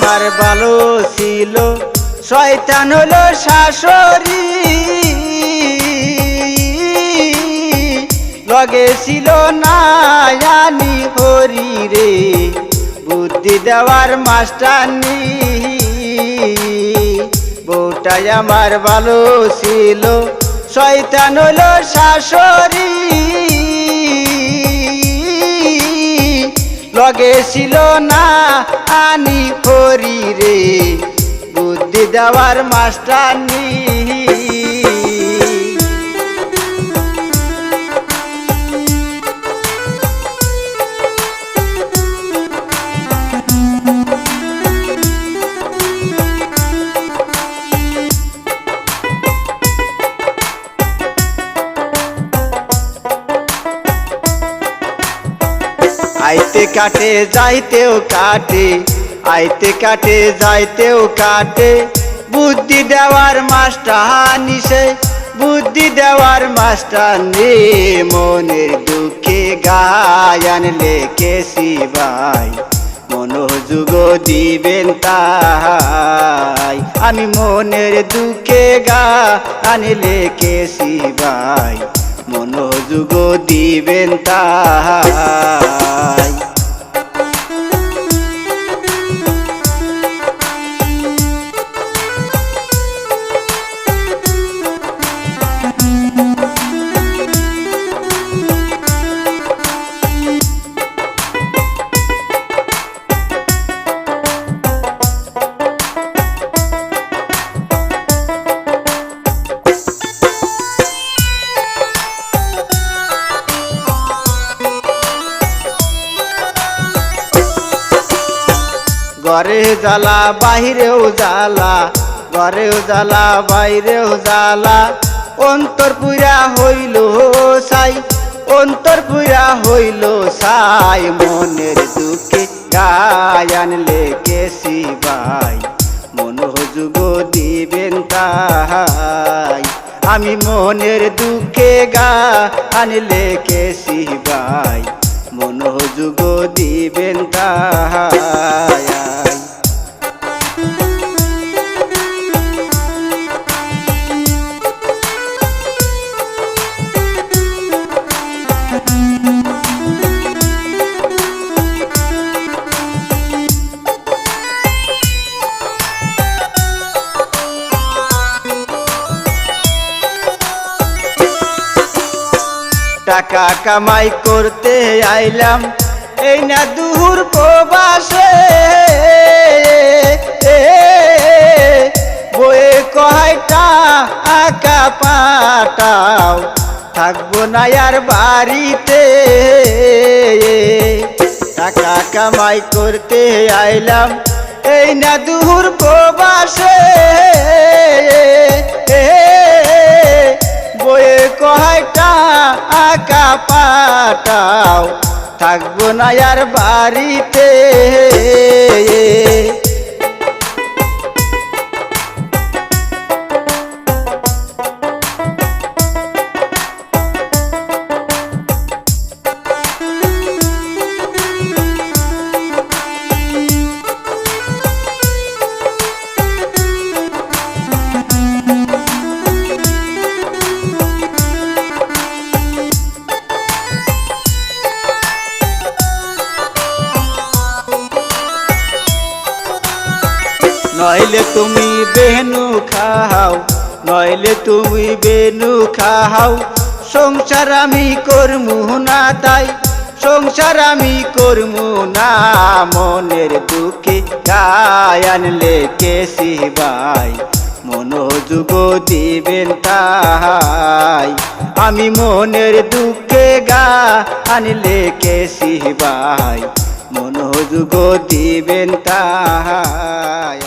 আমার ভালো ছিল। শয়তান হলো শাশুড়ি। লগে ছিল না জানি হরি রে। বুদ্ধি দেওয়ার মাস্টারনি বউটাই আমার ভালো ছিল। শয়তান হলো শাশুড়ি। লগে ছিল না, আনি করি রে বুদ্ধি দেওয়ার মাস্টারনি আইতে কাটে যাইতেও কাটে আইতে কাটে, যাইতেও কাটে। বুদ্ধি দেওয়ার মাস্টার নিশে বুদ্ধি দেওয়ার মাস্টার নে। মনের দুঃখে গায়ান লেখেছি ভাই। মনোযোগ দিবেন তাই আমি মনের দুঃখে গা গান লেখেছি ভাই। মনোযোগ দিবেন তাই ঘরে জ্বালা, বাহিরেও জ্বালা ঘরেও জ্বালা, বাইরেও জ্বালা। অন্তর পুরা হইল সাই, অন্তর পুরা হইল সাই। মনের দুঃখে গায়ান লেখেছি ভাই মনোযোগ দিবেন তাই আমি মনের দুঃখে গান কে ভাই মনোযোগ দিবেন তাই টাকা কামাই করতে আইলাম। এই না দূর প্রবাসে। বয়ে কয়টা আকা পাটাও থাকব না আর বাড়িতে। টাকা কামাই করতে আইলাম। এই না দূর প্রবাসে। থাকব না আর বাড়িতে। নইলে তুমি বেনু খাও নইলে তুমি বেনু খাও সংসার আমি করমু না তাই, সংসার আমি করমু না। মনের দুঃখে গায়ান লেখেছি ভাই মনোযোগ দিবেন তাই আমি মনের দুঃখে গান লেখেছি ভাই মনোযোগ দিবেন তাই